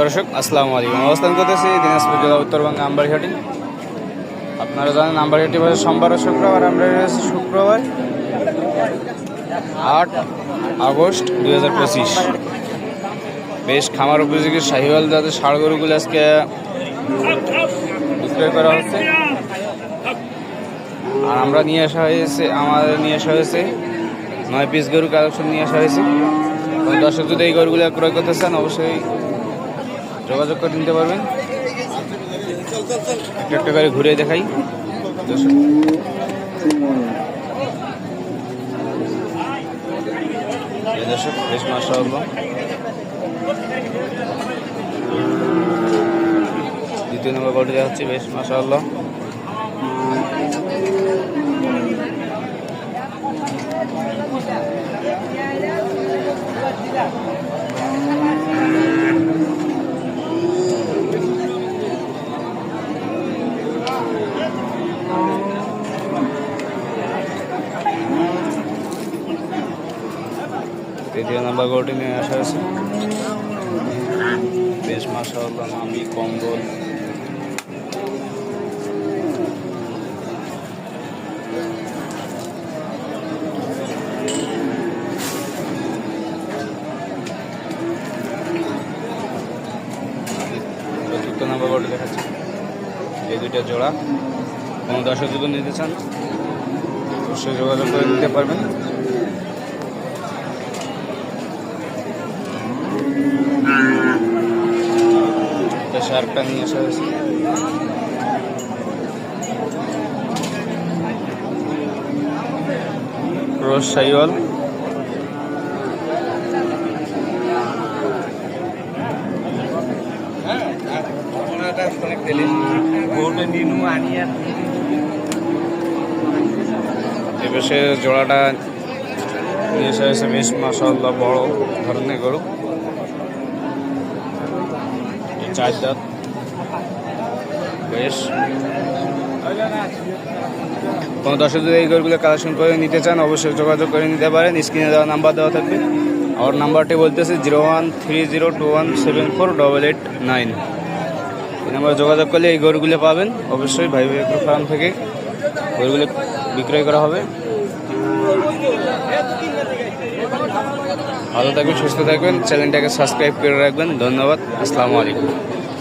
দর্শক, আসসালামু আলাইকুম। অবস্থান করতেছি দিনাজপুর জেলা উত্তরবঙ্গে আমবাড়িহাটি। আপনারা জানেন আমবাড়িহাটি বাজে সোমবার শুক্রবার, আমরা রয়েছে শুক্রবার আট আগস্ট দুই হাজার পঁচিশ। বেশ খামার উপযোগী শাহিওয়াল জাতের ষাড় গরুগুলো আজকে বিক্রয় করা হচ্ছে। আর আমরা নিয়ে আসা হয়েছে, আমাদের নিয়ে আসা হয়েছে নয় পিস গরু কালেকশন নিয়ে আসা হয়েছে। দর্শক, যদি এই গরুগুলো ক্রয় করতে চান, অবশ্যই যোগাযোগ করে নিতে পারবেন। একটা একটা করে ঘুরে দেখাই। দর্শক, বেশ মাসা দ্বিতীয় নম্বর গরুটি হচ্ছে, বেশ মাসা তৃতীয় নাম্বার গরুটি নিয়ে আসা হয়েছে। বেশ মাসাল্লাহ নামি, কম্বল। চতুর্থ নাম্বার গরুটি দেখাচ্ছি। এই দুইটা জোড়া কোনো দর্শক যদি নিতে চান, অবশ্যই যোগাযোগ করে নিতে পারবেন। শার্কটা নিয়ে আসা হয়েছে রোজ সাইওয়াল এপাশে জোড়াটা নিয়ে হয়েছে বেশ মাসাল্লাহ বড় ধরনের গরু। চার দাঁত বেশ। কোনো দর্শক এই গরুগুলো কালেকশন করে নিতে চান, অবশ্যই যোগাযোগ করে নিতে পারেন। স্ক্রিনে দেওয়া নাম্বার দেওয়া থাকবে। আমার নাম্বারটি বলতেছে zero one three zero two one seven four double eight nine. এই নাম্বারে যোগাযোগ করলে এই গরুগুলো পাবেন। অবশ্যই ভাই ভাই ফার্ম থেকে গরুগুলো বিক্রয় করা হবে। ভালো থাকবেন সুস্থ থাকবেন। চ্যানেলটাকে সাবস্ক্রাইব করে রাখবেন। ধন্যবাদ। আসসালামু আলাইকুম।